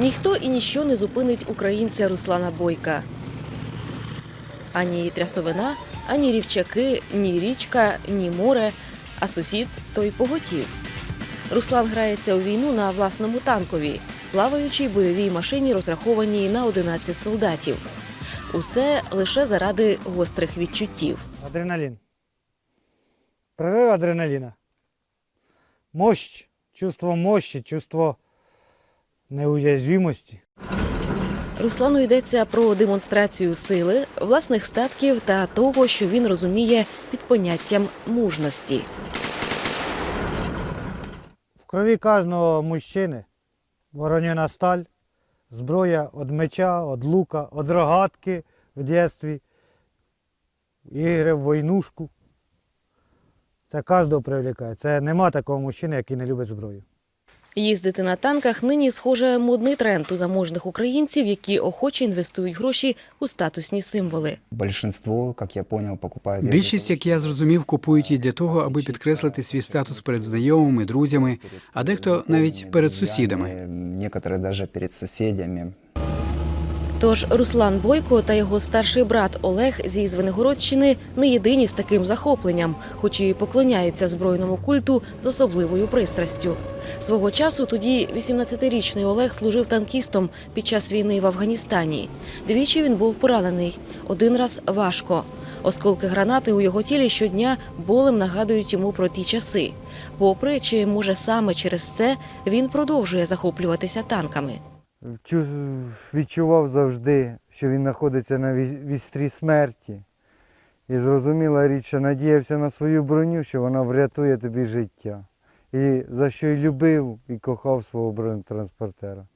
Ніхто і ніщо не зупинить українця Руслана Бойка. Ані трясовина, ані рівчаки, ні річка, ні море, а сусід той поготів. Руслан грається у війну на власному танкові, плаваючій бойовій машині, розрахованій на 11 солдатів. Усе лише заради гострих відчуттів. Адреналин. Прорыв адреналина. Мощь, чувство мощи, чувство неуязвимости. Руслану йдеться про демонстрацію сили, власних статків та того, що він розуміє під поняттям мужності. В крові кожного мужчини воронена сталь, зброя від меча, від лука, від рогатки в дитинстві, ігри в войнушку. Це кожного привлікає. Це нема такого мужчини, який не любить зброю. Їздити на танках нині схоже модний тренд у заможних українців, які охоче інвестують гроші у статусні символи. Большинство, как я понял, покупают... Більшість, як я зрозумів, купують і для того, аби підкреслити свій статус перед знайомими, друзями, а дехто навіть перед сусідами. Некоторі даже перед соседями. Тож Руслан Бойко та його старший брат Олег зі Звенигородщини не єдині з таким захопленням, хоч і поклоняються збройному культу з особливою пристрастю. Свого часу тоді 18-річний Олег служив танкістом під час війни в Афганістані. Двічі він був поранений, один раз важко. Осколки гранати у його тілі щодня болем нагадують йому про ті часи. Попри чи може саме через це він продовжує захоплюватися танками. Чу- Відчував завжди, що він знаходиться на вістрі смерті. І зрозуміла річ, що надіявся на свою броню, що вона врятує тобі життя. І за що й любив і кохав свого бронетранспортера.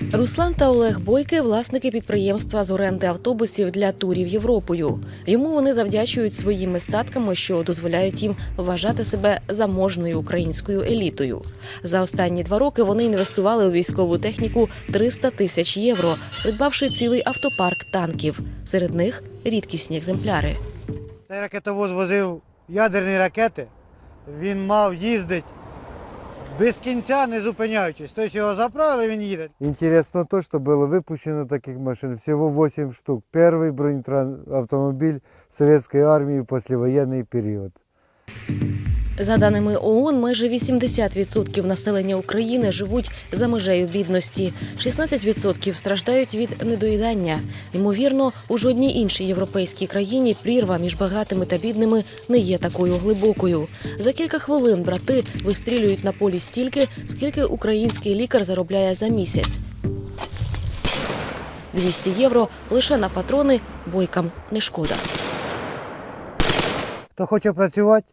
Руслан та Олег Бойки власники підприємства з оренди автобусів для турів Європою. Йому вони завдячують своїми статками, що дозволяють їм вважати себе заможною українською елітою. За останні два роки вони інвестували у військову техніку 300 тисяч євро, придбавши цілий автопарк танків. Серед них рідкісні екземпляри. Цей ракетовоз возив ядерні ракети. Він мав їздити без кінця, не зупиняючись. Тобто його заправили, він їде. Интересно то, что было выпущено таких машин всего 8 штук. Первый бронеавтомобиль советской армии в послевоенный период. За даними ООН, майже 80% населення України живуть за межею бідності. 16% страждають від недоїдання. Ймовірно, у жодній іншій європейській країні прірва між багатими та бідними не є такою глибокою. За кілька хвилин брати вистрілюють на полі стільки, скільки український лікар заробляє за місяць. 200 євро лише на патрони бойкам не шкода. Хто хоче працювати,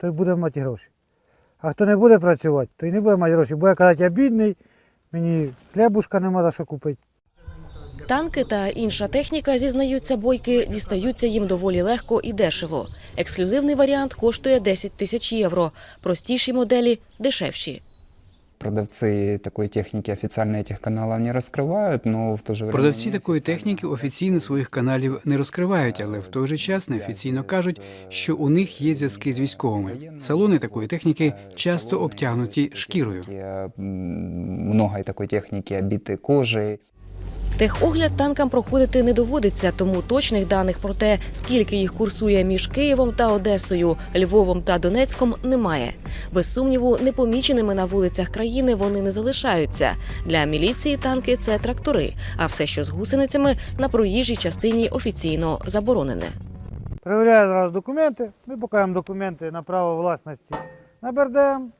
той буде мати гроші. А хто не буде працювати, той не буде мати гроші. Буде казати, я бідний, мені хлібушка нема за що купити. Танки та інша техніка, зізнаються бойки, дістаються їм доволі легко і дешево. Ексклюзивний варіант коштує 10 тисяч євро, простіші моделі дешевші Продавцы такой техники официально этих каналов не раскрывают, но в то же время... Продавці они такої официально техніки офіційно своїх каналів не розкривають, але в той же час неофіційно кажуть, що у них є зв'язки з військовими. Салони такої техніки часто обтягнуті шкірою. М, Много такой техники обиты кожей. Техогляд танкам проходити не доводиться, тому точних даних про те, скільки їх курсує між Києвом та Одесою, Львовом та Донецьком, немає. Без сумніву, непоміченими на вулицях країни вони не залишаються. Для міліції танки це трактори, а все, що з гусеницями, на проїжджій частині офіційно заборонене. Перевіряю зразу документи, ми покажемо документи на право власності на БРДМ.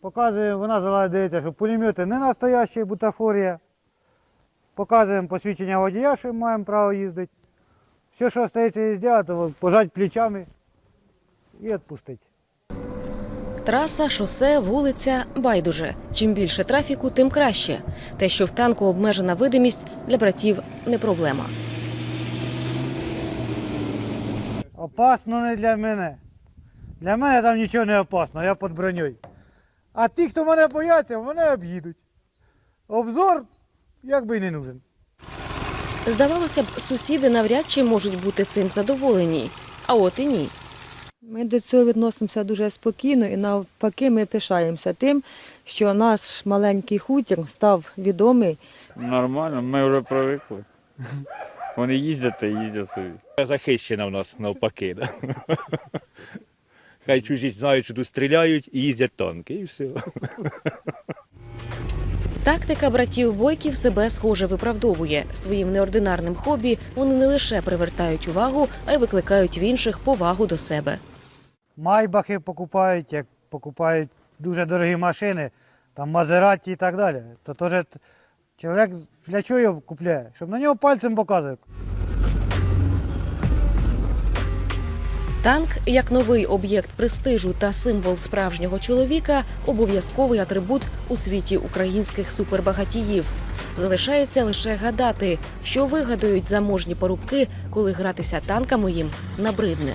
Показуємо, вона залазить, дивиться, що пулемети не настоящі, бутафорія. Показуємо посвідчення водія, що маємо право їздити. Все, що їй зробити, то пожати плечами і відпустити. Траса, шосе, вулиця байдуже. Чим більше трафіку, тим краще. Те, що в танку обмежена видимість, для братів не проблема. Опасно не для мене. Для мене там нічого не опасно, я під броньою. А ті, хто мене бояться, мене об'їдуть. Обзор якби й не нужен. Здавалося б, сусіди навряд чи можуть бути цим задоволені. А от і ні. Ми до цього відносимося дуже спокійно і навпаки ми пишаємося тим, що наш маленький хутір став відомий Нормально, ми вже привикли. Вони їздять та їздять собі. захищена в нас навпаки. Да? Хай чужі знають, що тут стріляють і їздять танки, і все. Тактика братів бойків себе схоже виправдовує. Своїм неординарним хобі вони не лише привертають увагу, а й викликають в інших повагу до себе. Майбахи покупають, як покупають дуже дорогі машини, там Мазераті і так далі. То теж чоловік для чого його купляє? Щоб на нього пальцем показує. Танк, як новий об'єкт престижу та символ справжнього чоловіка, обов'язковий атрибут у світі українських супербагатіїв. Залишається лише гадати, що вигадають заможні порубки, коли гратися танками їм набридне.